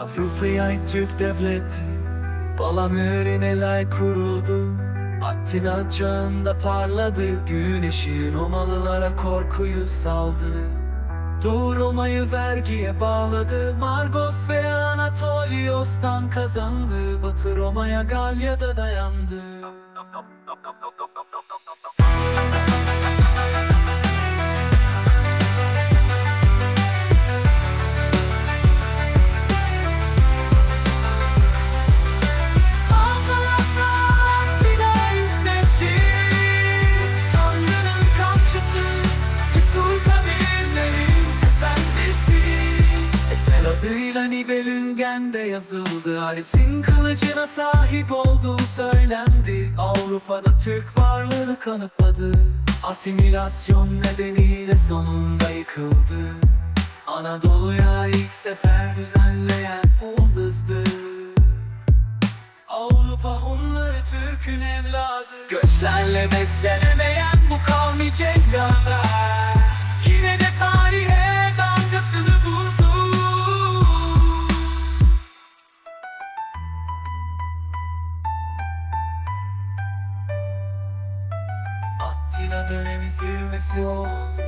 Avrupa'ya Türk devleti Palamür'üne lay kuruldu. Attila çağında parladı Güneşi Romalılara korkuyu saldı. Doğu Roma'yı vergiye bağladı Margos ve Anatolios'tan kazandı. Batı Roma'ya Galya'da dayandı Nibelüngen'de yazıldı. Ares'in kılıcına sahip olduğu söylendi. Avrupa'da Türk varlığı kanıtladı. Asimilasyon nedeniyle sonunda yıkıldı. Anadolu'ya ilk sefer düzenleyen Ulduz'du Avrupa Hunları Türk'ün evladı. Göçlerle beslenemeyen bu kavmi Attila dönemi zirvesi oldu